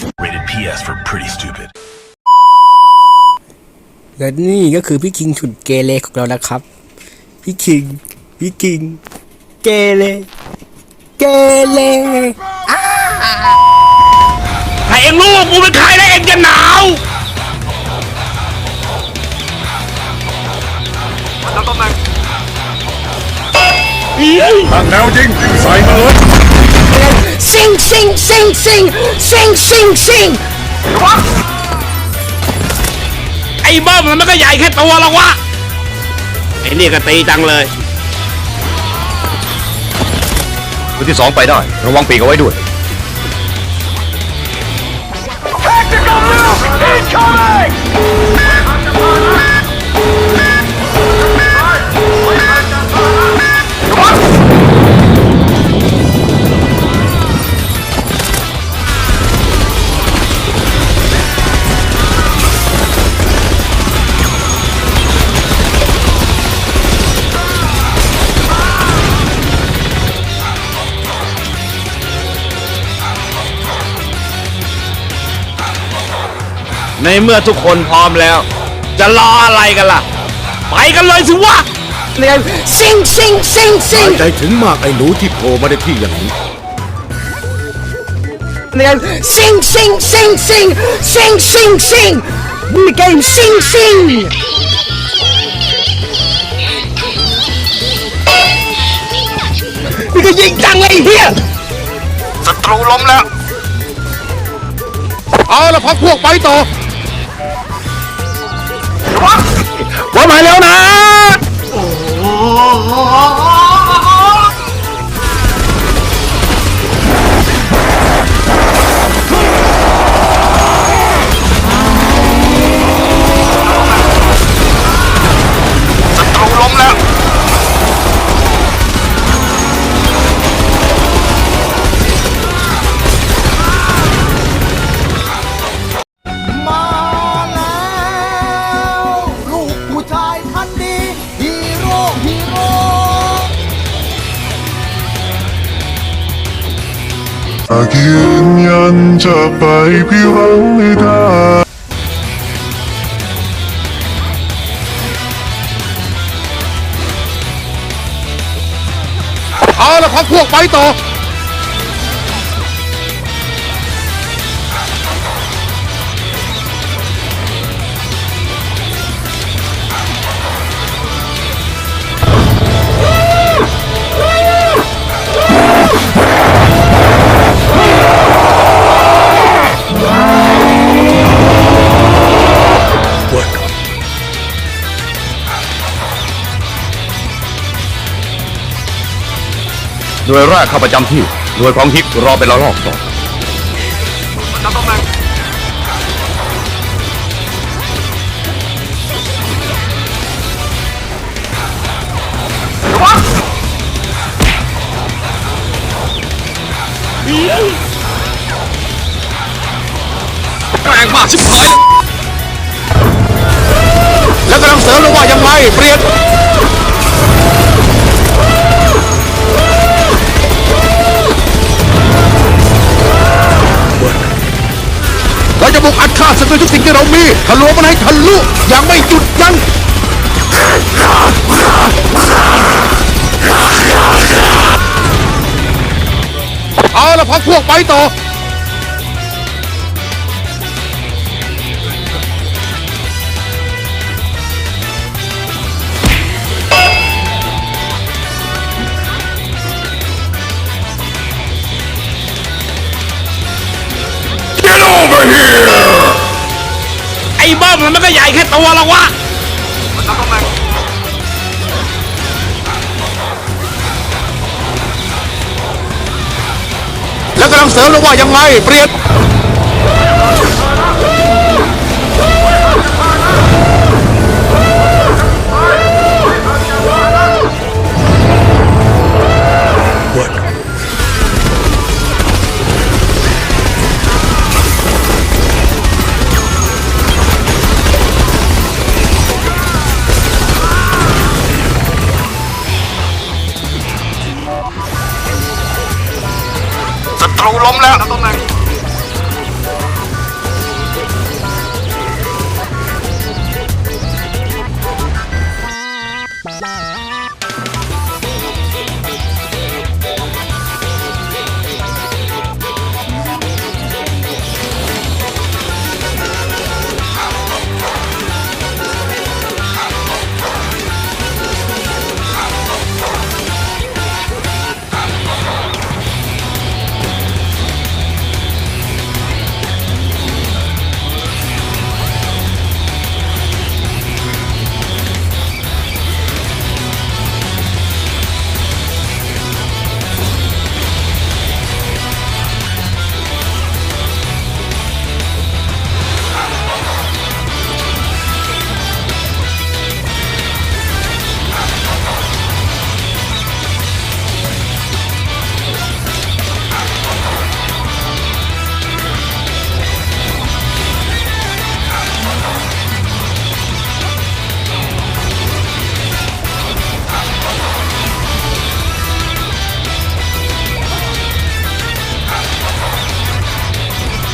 Rated PS for pretty stupid. และนี่ก็คือพี่คิงฉุดเกเรของเรานะครับ พี่คิง พี่คิง เกเร เกเรถ้าเองรู้ว่ากูเป็นใครแล้วเองจะหนาวตั้งแนวยิง ใส่มาเลย ซิงซิงซิงซิงซิงซิงซิงไอ้เบิ้มมันก็ใหญ่แค่ตัวหรอกวะไอ้นี่ก็ตีจังเลยคนที่สองไปได้ ระวังปีกเอาไว้ด้วย ในเมื่อทุกคนพร้อมแล้ว จะรออะไรกันล่ะ ไปกันเลยสิวะซิงซิงซิงซิงใจถึงมากไอ้หนูที่โผล่มาได้ที่อย่างนี้ซิงซิงซิงซิงซิงซิงซิงมีเกมซิงซิงนี่ก็ยิงจังเลยไอ้เฮียศัตรูล้มแล้ว เอาละพักพวกไปต่อ ว่ามาแล้วนะ โอ้ากยืนยันจะไปพี่หวังให้ได้เอาละครับพวกไปต่อ หน่วยแรกเข้าประจำที่หน่วยของฮิกรอเป็นระลอกต่อแกล้งมากชิบหายแล้วกำลังเสริมเลยว่ายังไงเปลี่ยน จะบุกอัดฆ่าศัตรูทุกสิ่งที่เรามีทะลวงมันให้ทะลุอย่างไม่หยุดยั้งเอาละพักพวกไปต่อ ไอ้เบิ้มมันก็ใหญ่แค่ตัวหรอกวะแล้วกำลังเสริมเลยว่ายังไงเปลี่ยน ตรูล้มแล้วตรงนั้น